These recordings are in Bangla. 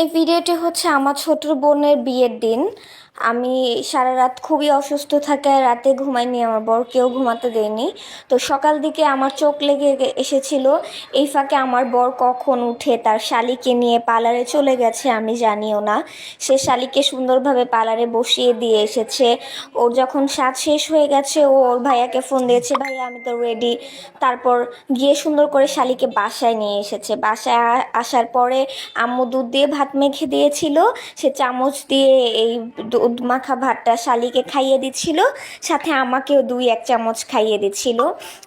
এই ভিডিওটি হচ্ছে আমার ছোট বোনের বিয়ের দিন। আমি সারা রাত খুবই অসুস্থ থাকায় রাতে ঘুমাইনি আমার বরকেও ঘুমাতে দেয়নি। তো সকাল দিকে আমার চোখ লেগে এসেছিল, এই ফাঁকে আমার বর কখন উঠে তার শালিকে নিয়ে পার্লারে চলে গেছে আমি জানিও না। সে শালিকে সুন্দরভাবে পার্লারে বসিয়ে দিয়ে এসেছে। ওর যখন সাজ শেষ হয়ে গেছে, ও ওর ভাইয়াকে ফোন দিয়েছে, ভাইয়া, আমি তো রেডি তারপর গিয়ে সুন্দর করে শালিকে বাসায় নিয়ে এসেছে। বাসায় আসার পরে আম্মু দুধ দিয়ে ভাত মেখে দিয়েছিল। সে চামচ দিয়ে এই মাখা ভাতটা শালিকে খাইয়ে দিচ্ছিল, সাথে আমাকেও দুই এক চামচ খাইয়ে দিচ্ছিল।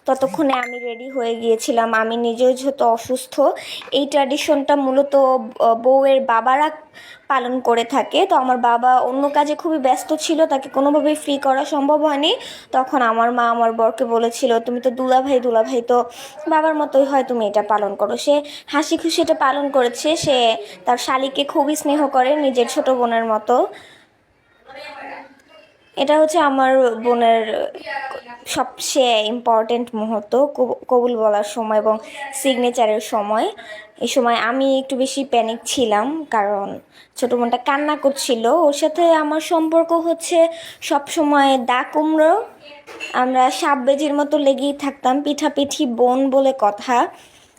ততক্ষণে আমি রেডি হয়ে গিয়েছিলাম। আমি নিজেও যেহেতু অসুস্থ, এই ট্র্যাডিশনটা মূলত বউয়ের বাবারা পালন করে থাকে। তো আমার বাবা অন্য কাজে খুবই ব্যস্ত ছিল, তাকে কোনোভাবেই ফ্রি করা সম্ভব হয়নি। তখন আমার মা আমার বরকে বলেছিল, তুমি তো দুলাভাই দুলাভাই তো বাবার মতোই হয়, তুমি এটা পালন করো। সে হাসি খুশি এটা পালন করেছে। সে তার শালিকে খুবই স্নেহ করে, নিজের ছোট বোনের মতো। এটা হচ্ছে আমার বোনের সবচেয়ে ইম্পর্ট্যান্ট মুহূর্ত কবু- কবুল বলার সময় এবং সিগনেচারের সময়। এই সময় আমি একটু বেশি প্যানিক ছিলাম কারণ ছোটো বোনটা কান্না করছিল। ওর সাথে আমার সম্পর্ক হচ্ছে সব সময় দা কুমড়ো। আমরা সাপ বেজির মতো লেগেই থাকতাম, পিঠাপিঠি বোন বলে কথা।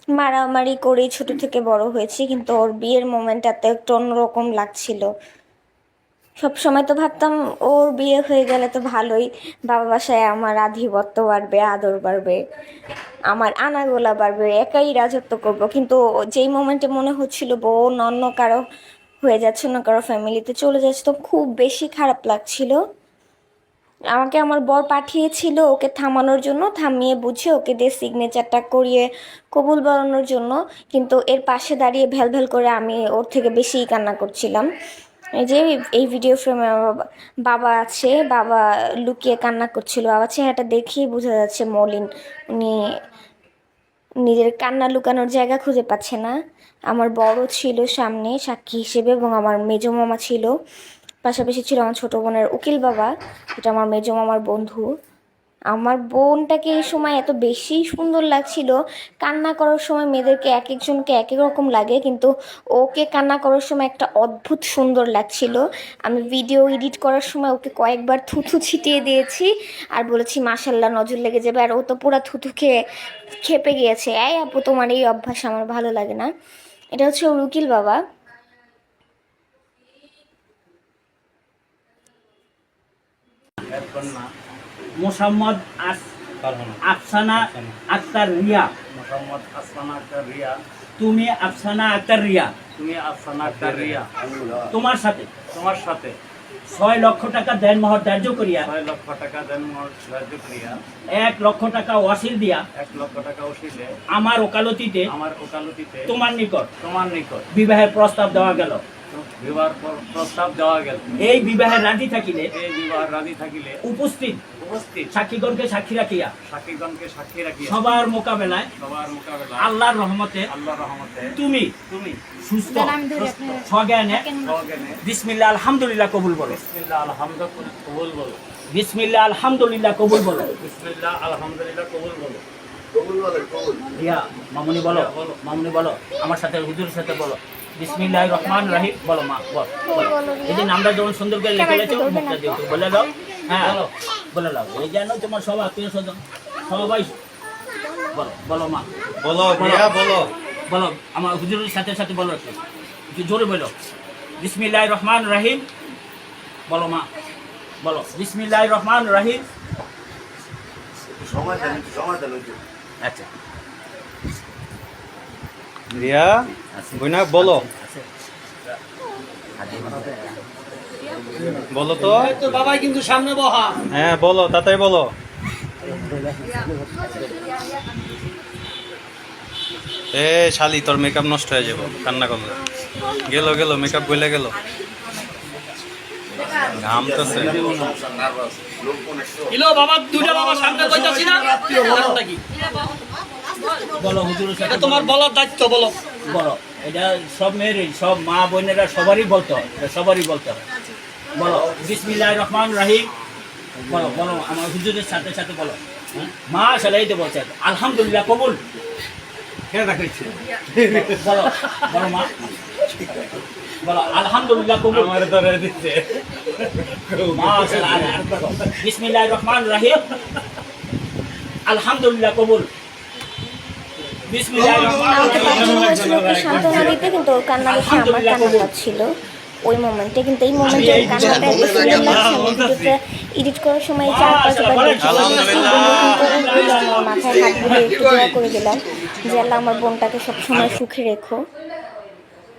মারামারি করেই ছোট থেকে বড় হয়েছি, কিন্তু ওর বিয়ের মোমেন্টটাতে একটু অন্যরকম লাগছিল। সব সময় তো ভাবতাম, ওর বিয়ে হয়ে গেলে তো ভালোই। বাবা বাসায় আমার আধিপত্য বাড়বে, আদর বাড়বে, আমার আনাগোলা বাড়বে, একাই রাজত্ব করব। কিন্তু যেই মোমেন্টে মনে হচ্ছিল, বউ অন্য কারও হয়ে যাচ্ছে, অন্য কারও ফ্যামিলিতে চলে যাচ্ছে, তো খুব বেশি খারাপ লাগছিল। আমাকে আমার বর পাঠিয়েছিল ওকে থামানোর জন্য, থামিয়ে বুঝে ওকে দিয়ে সিগনেচারটা করিয়ে কবুল বাড়ানোর জন্য। কিন্তু এর পাশে দাঁড়িয়ে ভ্যাল ভ্যাল করে আমি ওর থেকে বেশিই কান্না করছিলাম। এই যে এই ভিডিও ফ্রেমে আমার বাবা- আছে, বাবা লুকিয়ে কান্না করছিল। বাবা চেহারাটা দেখেই বোঝা যাচ্ছে মলিন। উনি নিজের কান্না লুকানোর জায়গা খুঁজে পাচ্ছে না। আমার বড় ছিল সামনে সাক্ষী হিসেবে এবং আমার মেজো মামা ছিল। পাশাপাশি ছিল আমার ছোটো বোনের উকিল বাবা এটা আমার মেজো মামার বন্ধু। আমার বোনটাকে এই সময় এত বেশি সুন্দর লাগছিল। কান্না করার সময় মেয়েদেরকে এক একজনকে এক এক রকম লাগে, কিন্তু ওকে কান্না করার সময় একটা অদ্ভুত সুন্দর লাগছিল। আমি ভিডিও এডিট করার সময় ওকে কয়েকবার থুথু ছিটিয়ে দিয়েছি আর বলেছি মাসাল্লাহ নজর লেগে যাবে। আর ও তো পুরো থুথু খেয়ে খেপে গিয়েছে। এই আপু, তোমার এই অভ্যাস আমার ভালো লাগে না। এটা হচ্ছে ওর উকিল বাবা। মোসাম্মদ আস আফসানা আক্তার রিয়া। মোহাম্মদ আফসানা আক্তার রিয়া। তুমি আফসানা আক্তার রিয়া। তুমি আফসানা আক্তার রিয়া। তোমার সাথে। তোমার সাথে। ছয় লক্ষ টাকা দেন মহর ধার্য করিয়া ছয় লক্ষ টাকা দেন সাহায্য করিয়া এক লক্ষ টাকা ওয়াসিল দিয়া এক লক্ষ টাকা ওসিলে আমার ওকালতিতে আমার ওকালতিতে তোমার নিকট তোমার নিকট বিবাহের প্রস্তাব দেওয়া গেল। বিবাহ প্রস্তাব দেওয়া গেল। এই বিবাহের রাজি থাকিলে এই বিবাহ রাজি থাকিলে উপস্থিত উপস্থিত সাক্ষীগণকে সাক্ষী রাখিয়া সাক্ষীগণকে সাক্ষী রাখিয়া সবার মোকাবেলায় সবার মোকাবেলা আল্লাহর রহমতে আল্লাহ রহমতে তুমি তুমি সুস্থ সজ্ঞানে সজ্ঞানে বিসমিল্লাহ আলহামদুলিল্লাহ কবুল বলো। বিসমিল্লাহ আলহামদুলিল্লাহ কবুল বলো। বিসমিল্লাহ আলহামদুলিল্লাহ কবুল বলো। বিসমিল্লাহ আলহামদুলিল্লাহ কবুল বলো। রিয়া মামুনি বলো। মামুনি বলো আমার সাথে হুজুরের সাথে বলো। বিসমিল্লাহ রহমান রাহিম বলো মা বল। এই যে নামটা যেমন সুন্দর করে লিখে গেছো মুখটা দিয়ে বলে দাও হ্যাঁ বলো বলে দাও। এই যেন তোমার সব আত্মীয় স্বজন সবাই বলো বলো মা। বলো বলো। বলো আমার হুজুরের সাথে সাথে বলো একটু। একটু জোরে বলো। বিসমিল্লাহ রহমান রাহিম বলো। মা বলো বিসমিল্লাহ রহমান রাহিম আচ্ছা। রিয়া বইনা বলো। বলো তো। বাবাই কিন্তু সামনে বহা। হ্যাঁ বলো তাড়াতাড়ি বলো। এ শালি তোর মেকআপ নষ্ট হয়ে যাব কান্না করলে গেল গেল মেকআপ গলে গেল। ঘামতেছে। বাবা দুইটা বাবা সামনে কইতাছি না? বলো হুজুরের সাথে এটা তোমার বলার দায়িত্ব বলো। বলো এটা সব মেয়েরই সব মা বোনেরা সবারই বলতে হয় সবারই বলতে হয়। বলো বিসমিল্লাহ রহমান রাহিম। বলো বলো আমার হুজুরের সাথে সাথে বলো। হ্যাঁ? মা সালাই তো বলছে আলহামদুলিল্লাহ কবুল। বলো বলো মা। বলো আলহামদুলিল্লাহ কবুল। আমার ধরে দিচ্ছে মাশাআল্লাহ বিসমিল্লাহির রহমানির রহিম। আলহামদুলিল্লাহ কবুল। আমাকে পাঠানো হয়েছিল ওকে সান্ত্বনা দিতে কিন্তু ওর কান্না দেখে আমার কান্না পাচ্ছিল ওই মোমেন্টে কিন্তু এই মোমেন্টে ওর কান্নাটা এত সুন্দর লাগছে আমি ভিডিওটা এডিট করার সময় চার পাঁচবার মাথায় হাত দিয়ে একটু দোয়া করে দিলাম যে আল্লাহ আমার বোনটাকে সবসময় সুখে রেখো।